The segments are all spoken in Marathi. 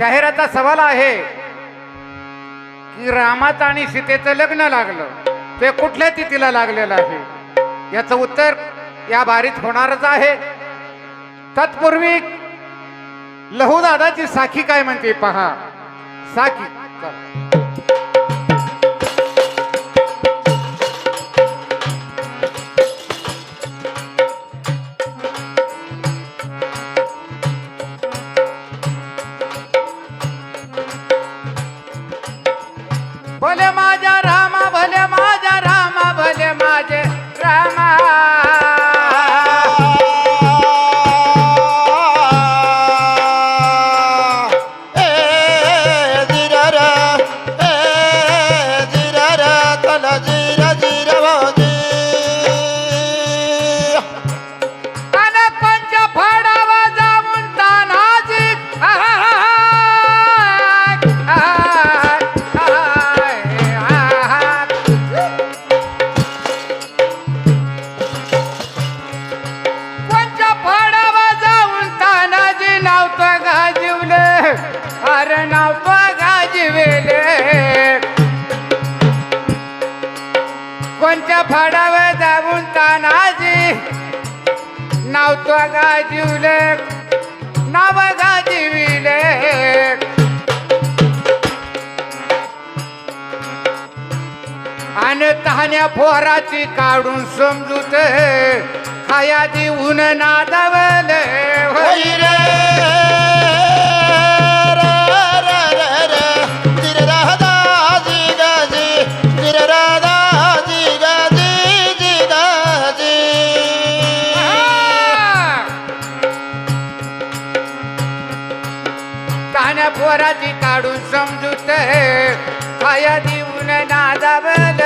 शाहिराचा सवाल आहे की रामाचं आणि सीतेचं लग्न लागलं ते कुठल्या तिथीला लागलेलं आहे? याचं उत्तर या बारीत होणारच आहे. तत्पूर्वी लहूदादाची साखी काय म्हणते? पहा. साखी. तो गाजिवले नाव आणि तहान्या फोराची काढून समजूत खाया देऊन नादवले. होई रे. देऊन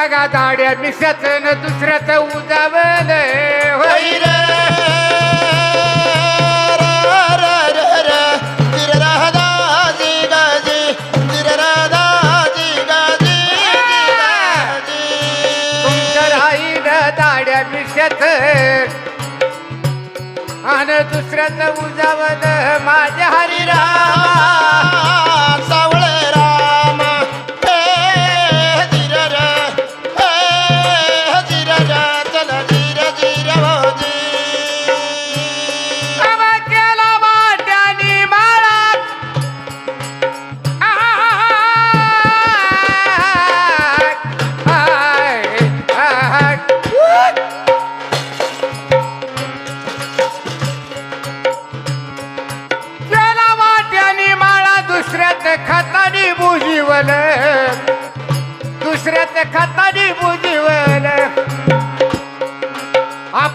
बघा दाड्या मिशाच न दुसऱ्याच उजावल. होई रे. तुमचं राहिलं दाड्या मिशाच आणि दुसऱ्याच उजावल.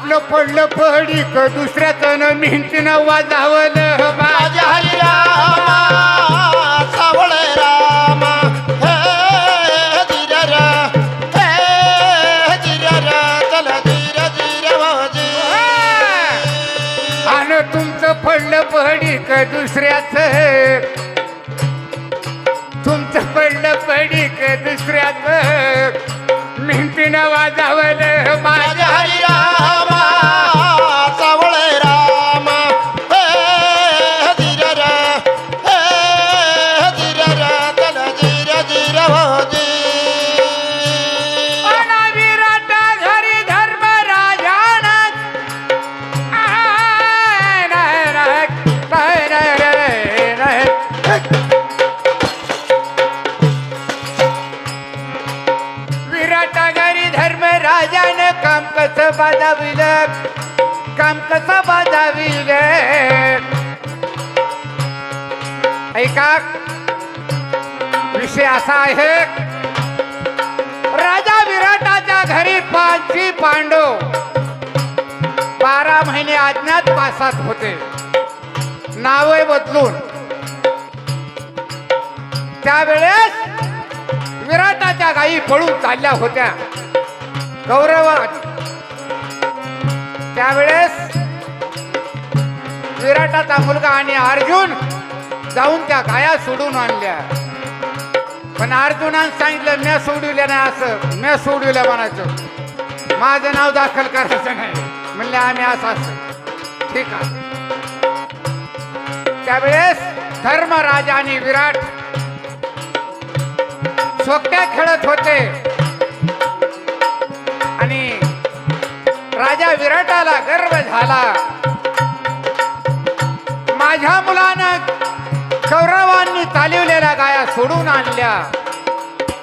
आपलं पडलं पडीक दुसऱ्याचं न मिंतीनं वाजावलं माझ्या माझ्या हरी रामा सावळे राम हे धीर र हे धीर र चल धीर धीर भाऊजी आणि तुमचं पडलं पडीक दुसऱ्याच. तुमचं पडलं पडीक दुसऱ्याच. मिंतीनं वाजावलं माझ्या हरी विराट घरी धर्म राजान काम कसं बाजाविलं? काम कसं बाजाविलं ऐका विषय असा आहे. राजा विराटाच्या घरी पाचवी पांडव बारा महिने अज्ञात पासात होते. नावे बदलून. त्यावेळेस विराटाच्या गायी पळून चालल्या होत्या. गौरवात. त्यावेळेस विराटाचा मुलगा आणि अर्जुन जाऊन त्या गाया सोडून आणल्या. पण अर्जुनान सांगितलं म्या सोडविल्या नाही असं. म्या सोडविल्या म्हणायचं. माझं नाव दाखल करायचं नाही. म्हणले आम्ही असं असं. ठीक आहे. त्यावेळेस धर्मराजा आणि विराट सोकट्या खेळत होते. आणि राजा विराटाला गर्व झाला. माझ्या मुलानं कौरवांनी चालवलेल्या गाया सोडून आणल्या.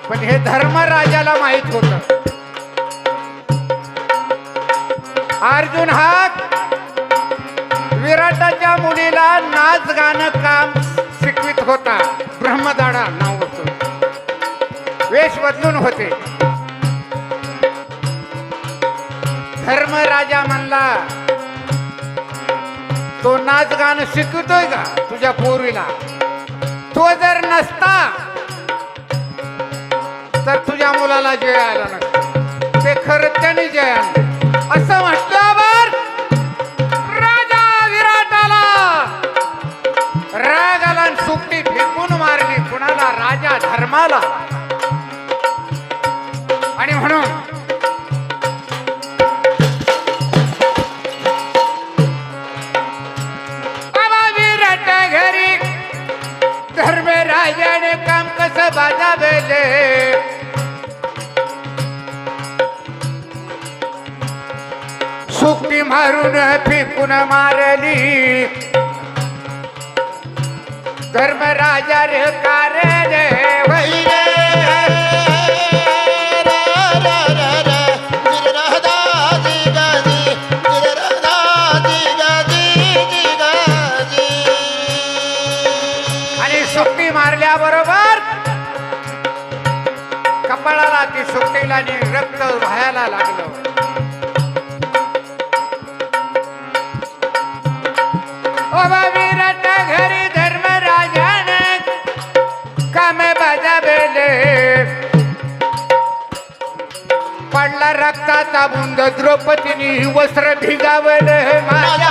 पण हे धर्मराजाला माहीत होत. अर्जुन हा विराटाच्या मुलीला नाच गाणं काम शिकवित होता. ब्रह्मदाडा नाव. वेश बदलून होते धर्मराजा म्हणला तो नाच गाणं शिकवतोय का तुझ्या पूर्वीला? तो जर नसता तर तुझ्या मुलाला जय आला नसतं. ते खरं त्याने जय आणलं. असं म्हटलं धर्मराजाने काम कसं बाजावेले सुट्टी मारून फेकून मारली. धर्मराजा रे कारण वैरे द्रौपदीनी वस्त्र भिगावले माझ्या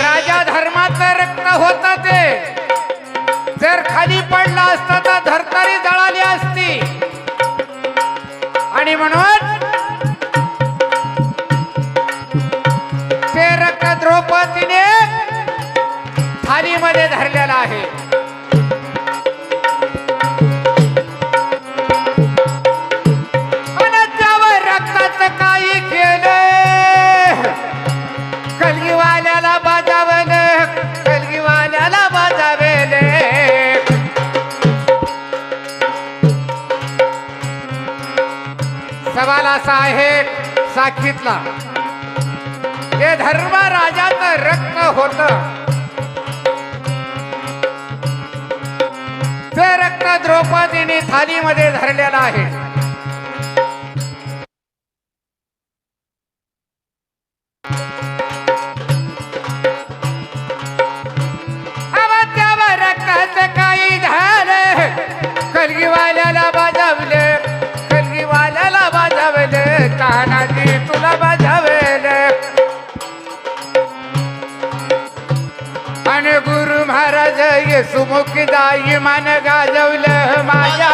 राजा धर्माचं रक्त होत ते. जर खाली पडला असता तर धरतारी जळाली असती. आणि म्हणून बाजावेले. सवाल असा आहे साखीतला हे धर्म राजाचं रक्त होत. रक्त द्रौपदीने थालीमध्ये धरलेला आहे. सुमुखदाई मन गाजवलं माझ्या